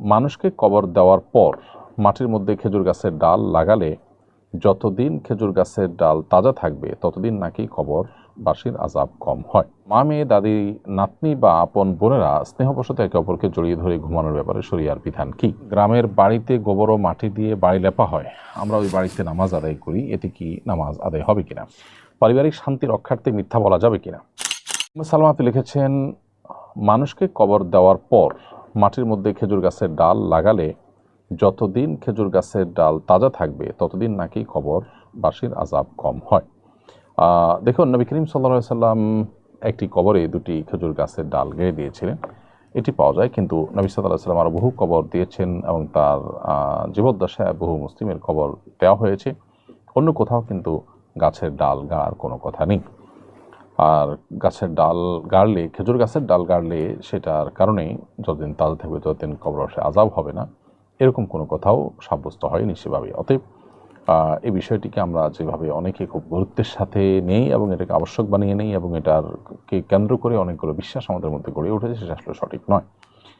মানুষকে কবর দেওয়ার পর মাটির মধ্যে খেজুর গাছের ডাল লাগালে যতদিন খেজুর গাছের ডাল তাজা থাকবে, ততদিন নাকি কবর বাসির আজাব কম হয়। মা, মেয়ে, দাদি, নাতনি বা আপন বোনেরা স্নেহবশত একে অপরকে জড়িয়ে ধরে ঘুমানোর ব্যাপারে শরিয়ার বিধান কি? গ্রামের বাড়িতে গোবর ও মাটি দিয়ে বাড়ি লেপা হয়। আমরা ওই বাড়িতে নামাজ আদায় করি, এতে কি নামাজ আদায় হবে কিনা? পারিবারিক শান্তি রক্ষার্থে মিথ্যা বলা যাবে কিনা? সালমা লিখেছেন, মানুষকে কবর দেওয়ার পর মাটির মধ্যে খেজুর গাছের ডাল লাগালে যতদিন খেজুর গাছের ডাল তাজা থাকবে, ততদিন নাকি কবর বাসির আজাব কম হয়। দেখুন, নবী করিম সাল্লা সাল্লাম একটি কবরে দুটি খেজুর গাছের ডাল গেড়ে দিয়েছিলেন। এটি পাওয়া যায়, কিন্তু নবী সাল্লাহ সাল্লাম আরও বহু কবর দিয়েছেন এবং তার জীবদ্দশায় বহু মুসলিমের কবর দেওয়া হয়েছে। অন্য কোথাও কিন্তু গাছের ডাল গাড়ার কোনো কথা নেই। আর গাছের ডাল গাড়লে, খেজুর গাছের ডাল গাড়লে সেটার কারণেই যতদিন তাল থাকবে ততদিন কবরসে আজাব হবে না। এরকম কোনো কথাও সাব্যস্ত হয়নি সেভাবে অতএব এই বিষয়টিকে আমরা যেভাবে অনেকে খুব গুরুত্বের সাথে নেই এবং এটাকে আবশ্যক বানিয়ে নেই এবং এটার কে কেন্দ্র করে অনেকগুলো বিশ্বাস আমাদের মধ্যে গড়ে উঠেছে, সেটা আসলে সঠিক নয়।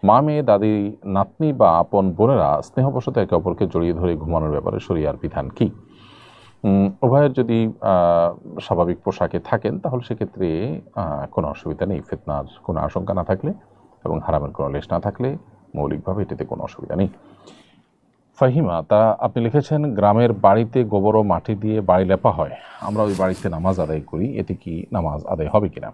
মা, মেয়ে, দাদি, নাতনি বা আপন বোনেরা স্নেহবশত একে অপরকে জড়িয়ে ধরে ঘুমানোর ব্যাপারে শরিয়ার বিধান কী? উভয়ের যদি স্বাভাবিক পোশাকে থাকেন, তাহলে সেক্ষেত্রে কোনো অসুবিধা নেই। ফেতনার কোনো আশঙ্কা না থাকলে এবং হারামের কোনো লেশ না থাকলে মৌলিকভাবে এটাতে কোনো অসুবিধা নেই। ফাহিমা, তা আপনি লিখেছেন, গ্রামের বাড়িতে গোবর ও মাটি দিয়ে বাড়ি লেপা হয়। আমরা ওই বাড়িতে নামাজ আদায় করি। এতে কি নামাজ আদায় হবে কিনা?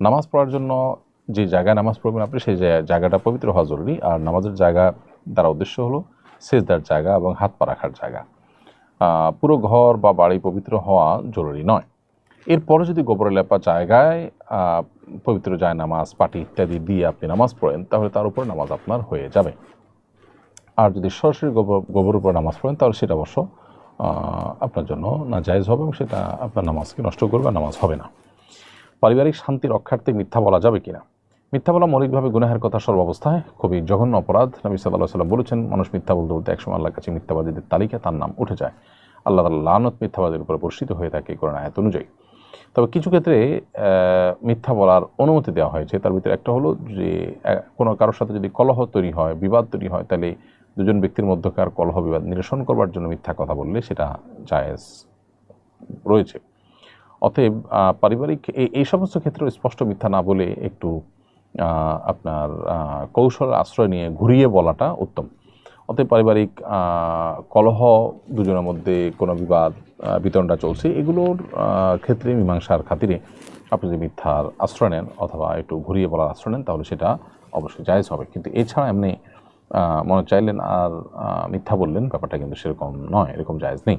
নামাজ পড়ার জন্য যে জায়গায় নামাজ পড়বেন আপনি, সেই জায়গা- জায়গাটা পবিত্র হওয়া জরুরি। আর নামাজের জায়গা, দ্বারা উদ্দেশ্য হলো সেজদার জায়গা এবং হাত পা রাখার জায়গা। পুরো ঘর বা বাড়ি পবিত্র হওয়া জরুরি নয়। এরপরে যদি গোবরে লেপা জায়গায় পবিত্র যায় নামাজ, পাটি ইত্যাদি দিয়ে আপনি নামাজ পড়েন, তাহলে তার উপর নামাজ আপনার হয়ে যাবে। আর যদি সরাসরি গোবর গোবর উপর নামাজ পড়েন, তাহলে সেটা অবশ্য আপনার জন্য না জায়েজ হবে এবং সেটা আপনার নামাজকে নষ্ট করবে, নামাজ হবে না। পারিবারিক শান্তি রক্ষার্থে মিথ্যা বলা যাবে কিনা? মিথ্যা বলা মৌলিকভাবে গুনাহের কথা সর্বাবস্থায় খুবই জঘন্য অপরাধ। নবী সাল্লাহ সাল্লাম বলেছেন, মানুষ মিথ্যা বলতে বলতে একসময় আল্লাহর কাছে মিথ্যাবাদীদের তালিকা, তার নাম উঠে যায়। আল্লাহ তাআলা লানত মিথ্যাবাদের উপরে বর্ষিত হয়ে থাকে কোরআন আয়াত অনুযায়ী। তবে কিছু ক্ষেত্রে মিথ্যা বলার অনুমতি দেওয়া হয়েছে। তার ভিতরে একটা হলো যে কোনো কারোর সাথে যদি কলহ তৈরি হয়, বিবাদ তৈরি হয়, তাহলে দুজন ব্যক্তির মধ্যকার কলহ বিবাদ নিরসন করবার জন্য মিথ্যা কথা বললে সেটা জায়েজ রয়েছে। অতএব পারিবারিক এই এই সমস্ত ক্ষেত্রে স্পষ্ট মিথ্যা না বলে একটু আপনার কৌশল, আশ্রয় নিয়ে ঘুরিয়ে বলাটা উত্তম। অতএব পারিবারিক কলহ দুজনের মধ্যে কোনো বিবাদ বিতরণটা চলছে। এগুলোর ক্ষেত্রে মীমাংসার খাতিরে আপনি যদি মিথ্যার আশ্রয় নেন অথবা একটু ঘুরিয়ে বলার আশ্রয় নেন, তাহলে সেটা অবশ্যই জায়জ হবে। কিন্তু এছাড়া এমনি মনে চাইলেন আর মিথ্যা বললেন, ব্যাপারটা কিন্তু সেরকম নয়, এরকম জায়জ নেই।